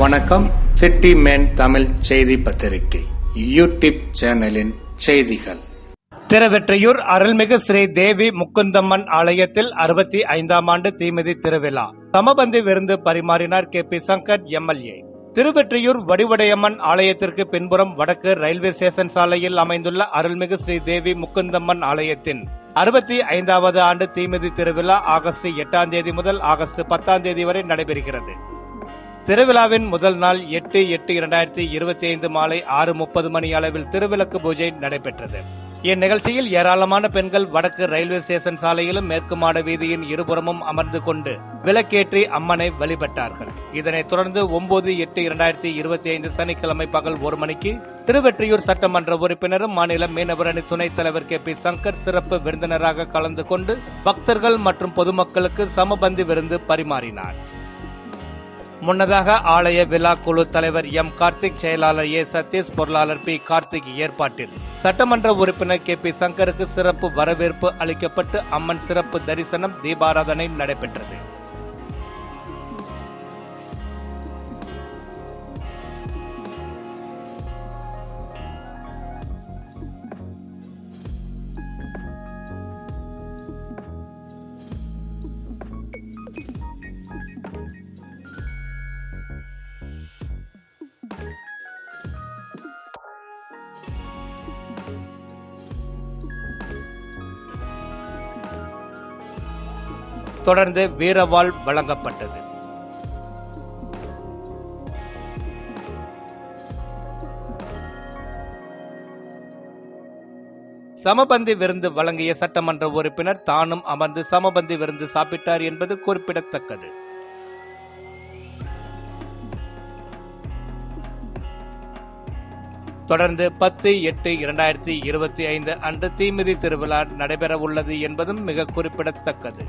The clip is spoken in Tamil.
வணக்கம். சிட்டி மேன் தமிழ் செய்தி பத்திரிகை யூடியூப் சேனலின் செய்திகள். திருவெற்றியூர் அருள்மிகு ஸ்ரீ தேவி முக்குந்தம்மன் ஆலயத்தில் அறுபத்தி ஐந்தாம் ஆண்டு தீமிதி திருவிழா. சமபந்தி விருந்து பரிமாறினார் K P Shankar MLA Thiruvottiyur Vadivudaiyamman ஆலயத்திற்கு பின்புறம் வடக்கு ரயில்வே ஸ்டேஷன் சாலையில் அமைந்துள்ள அருள்மிகு ஸ்ரீ தேவி முக்குந்தம்மன் ஆலயத்தின் அறுபத்தி ஐந்தாவது ஆண்டு தீமிதி திருவிழா ஆகஸ்ட் எட்டாம் தேதி முதல் ஆகஸ்ட் பத்தாம் தேதி வரை நடைபெறுகிறது. திருவிழாவின் முதல் நாள் எட்டு எட்டு இரண்டாயிரத்தி இருபத்தி ஐந்து மாலை ஆறு முப்பது மணி அளவில் திருவிளக்கு பூஜை நடைபெற்றது. இந்நிகழ்ச்சியில் ஏராளமான பெண்கள் வடக்கு ரயில்வே ஸ்டேஷன் சாலையிலும் மேற்கு மாட வீதியின் இருபுறமும் அமர்ந்து கொண்டு விளக்கேற்றி அம்மனை வழிபட்டார்கள். இதனைத் தொடர்ந்து ஒன்பது எட்டு இரண்டாயிரத்தி இருபத்தி ஐந்து சனிக்கிழமை பகல் ஒரு மணிக்கு திருவெற்றியூர் சட்டமன்ற உறுப்பினரும் மாநில மீனவரணி துணைத் தலைவர் கே. பி. சங்கர் சிறப்பு விருந்தினராக கலந்து கொண்டு பக்தர்கள் மற்றும் பொதுமக்களுக்கு சமபந்தி விருந்து பரிமாறினார். முன்னதாக ஆலய விழா குழு தலைவர் எம் கார்த்திக் செயலாளர் ஏ சதீஷ் பொருளாளர் பி கார்த்திக் ஏற்பாட்டில். சட்டமன்ற உறுப்பினர் கே பி சங்கருக்கு சிறப்பு வரவேற்பு அளிக்கப்பட்டு அம்மன் சிறப்பு தரிசனம் தீபாராதனை நடைபெற்றது. தொடர்ந்து வீரவாள் வழங்கப்பட்டது. சமபந்தி விருந்து வழங்கிய சட்டமன்ற உறுப்பினர் தானும் அமர்ந்து சமபந்தி விருந்து சாப்பிட்டார் என்பது குறிப்பிடத்தக்கது. தொடர்ந்து பத்து எட்டு இரண்டாயிரத்தி இருபத்தி ஐந்து அன்று தீமிதி திருவிழா நடைபெற உள்ளது என்பதும் மிக குறிப்பிடத்தக்கது.